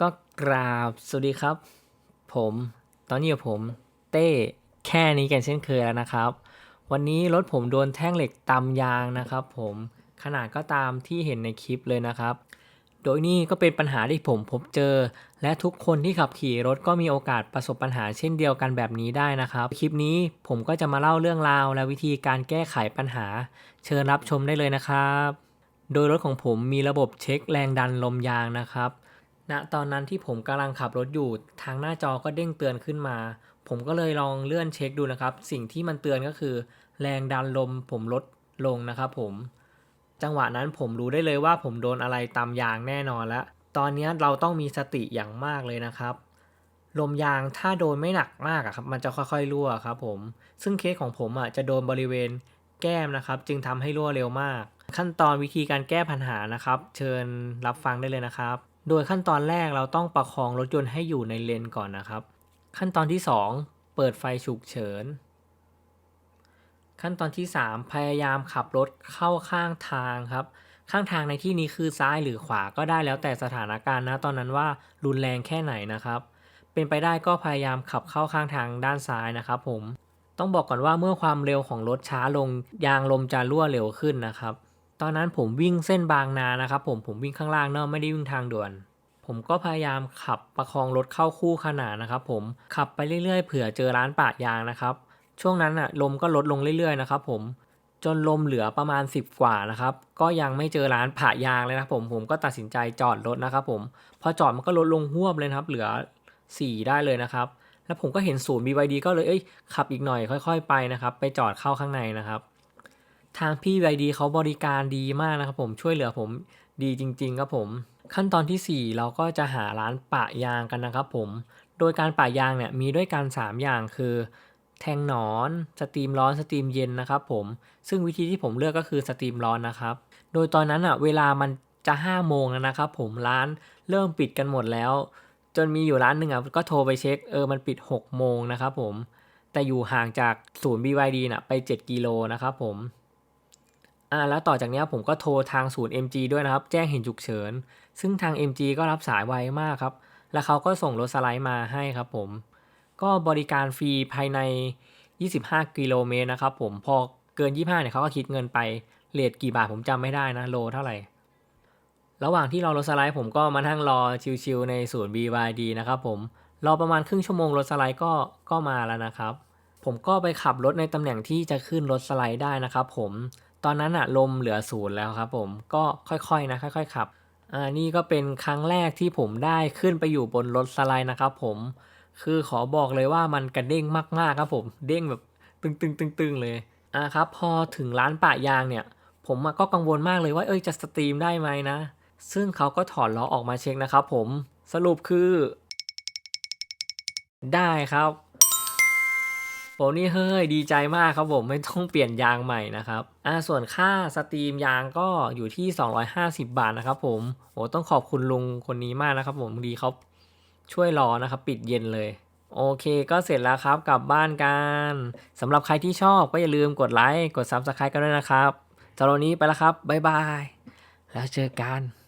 ก็กราบสวัสดีครับ ผมตอนนี้กับผมเต้แค่นี้กันเช่นเคยแล้วนะครับ วันนี้รถผมโดนแท่งเหล็กตำยางนะครับ ผมขนาดก็ตามที่เห็นในคลิปเลยนะครับ โดยนี่ก็เป็นปัญหาที่ผมพบเจอ และทุกคนที่ขับขี่รถก็มีโอกาสประสบปัญหาเช่นเดียวกันแบบนี้ได้นะครับ คลิปนี้ผมก็จะมาเล่าเรื่องราว และวิธีการแก้ไขปัญหา เชิญรับชมได้เลยนะครับ โดยรถของผมมีระบบเช็คแรงดันลมยางนะครับ ณตอนนั้นที่ผมกำลังขับรถอยู่ ทางหน้าจอก็เด้งเตือนขึ้นมา ผมก็เลยลองเลื่อนเช็คดูนะครับ สิ่งที่มันเตือนก็คือ แรงดันลมผมลดลงนะครับผม จังหวะนั้นผมรู้ได้เลยว่าผมโดนอะไรตามยางแน่นอนแล้ว ตอนนี้เราต้องมีสติอย่างมากเลยนะครับ ลมยางถ้าโดนไม่หนักมากอะครับ มันจะค่อยๆรั่วครับผม ซึ่งเคสของผมอะจะโดนบริเวณแก้มนะครับ จึงทำให้รั่วเร็วมาก ขั้นตอนวิธีการแก้ปัญหานะครับ เชิญรับฟังได้เลยนะครับ โดยขั้นตอนแรกเราต้องประคองรถยนต์ให้อยู่ในเลนก่อนนะครับ ขั้นตอนที่ 2 เปิดไฟฉุกเฉิน ขั้นตอนที่ 3 พยายามขับรถเข้าข้างทางครับ ข้างทางในที่นี้คือซ้ายหรือขวาก็ได้แล้วแต่สถานการณ์นะตอนนั้นว่ารุนแรงแค่ไหนนะครับ เป็นไปได้ก็พยายามขับเข้าข้างทางด้านซ้ายนะครับผม ต้องบอกก่อนว่าเมื่อความเร็วของรถช้าลงยางลมจะรั่วเร็วขึ้นนะครับ ตอนนั้นผมวิ่งเส้นบางนานะครับผมผมวิ่งข้างล่างเนอะไม่ได้วิ่งทางด่วน ผมก็พยายามขับประคองรถเข้าคู่ขนานนะครับผมขับไปเรื่อยๆเผื่อเจอร้านปะยางนะครับ ช่วงนั้นอะลมก็ลดลงเรื่อยๆนะครับผมจนลมเหลือประมาณ 10 กว่านะครับ ก็ยังไม่เจอร้านผ่ายางเลยนะผมผมก็ตัดสินใจจอดรถนะครับผมพอจอดมันก็ลดลงหวบเลยครับ เหลือ 4 ได้เลยนะครับ แล้วผมก็เห็นศูนย์ BYD ก็เลยเอ้ยขับอีกหน่อยค่อย ๆ ไปนะครับ ไปจอดเข้าข้างในนะครับ ทางพี่ BYD เขาบริการดีมากนะครับผมช่วยเหลือผมดีจริง ๆ ครับผม ขั้นตอนทีสี่ 4 เราก็จะหาร้านปะยางกันนะครับผม โดยการปะยางเนี่ยมีด้วยกัน3อย่างคือ แทงหนอนสตรีมร้อนสตรีมเย็นนะครับผมซึ่งวิธีที่ผมเลือกก็คือสตรีมร้อนนะครับ โดยตอนนั้นอะเวลามันจะ5โมงแล้วนะครับผมร้านเริ่มปิดกันหมดแล้ว จนมีอยู่ร้านหนึ่งอะก็โทรไปเช็คเออมันปิด 6 โมงนะครับผมแต่อยู่ห่างจากศูนย์ BYD น่ะไป 7 กิโลนะครับผม อ่าแล้วต่อจากนี้ผมก็โทรทางศูนย์ MG ด้วยนะครับ แจ้งเหตุฉุกเฉิน ซึ่งทาง MG ก็รับสายไวมากครับ แล้วเขาก็ส่งรถสไลด์มาให้ครับผม ก็บริการฟรีภายใน 25 กิโลเมตรนะครับผม พอเกิน 25เนี่ยเขาก็คิดเงินไป เลทกี่บาทผมจำไม่ได้นะ โลเท่าไหร่ ระหว่างที่รอรถสไลด์ผมก็มานั่งรอชิวๆในศูนย์ BYD นะครับผม รอประมาณครึ่งชั่วโมงรถสไลด์ก็ก็มาแล้วนะครับ ผมก็ไปขับรถในตำแหน่งที่จะขึ้นรถสไลด์ได้นะครับผม ตอนนั้นอะลมเหลือศูนย์แล้วครับผมก็ค่อยๆนะค่อยๆขับอ่านี่ก็เป็นครั้งแรกที่ผมได้ขึ้นไปอยู่บนรถสไลด์นะครับผมคือขอบอกเลยว่ามันกระเด้งมากๆครับผม เด้งแบบตึงๆๆเลยอ่าครับพอถึงร้านปะยางเนี่ย ผมก็กังวลมากเลยว่าเอ้ยจะสตรีมได้ไหมนะ ซึ่งเขาก็ถอดล้อออกมาเช็คนะครับผมสรุปคือ ได้ครับ ผมนี่เฮ้ยดีใจมากครับผมไม่ต้องเปลี่ยนยางใหม่นะครับอ่าส่วนค่าสตรีมยางก็อยู่ที่ 250 บาทนะครับผมโอ้ต้องขอบคุณลุงคนนี้มากนะครับผมดีเขาช่วยรอนะครับปิดเย็นเลยโอเคก็เสร็จแล้วครับกลับบ้านกันสำหรับใครที่ชอบก็อย่าลืมกดไลค์กด Subscribe กันด้วยนะครับสำหรับวันนี้ไปแล้วครับ บ๊ายบาย แล้วเจอกัน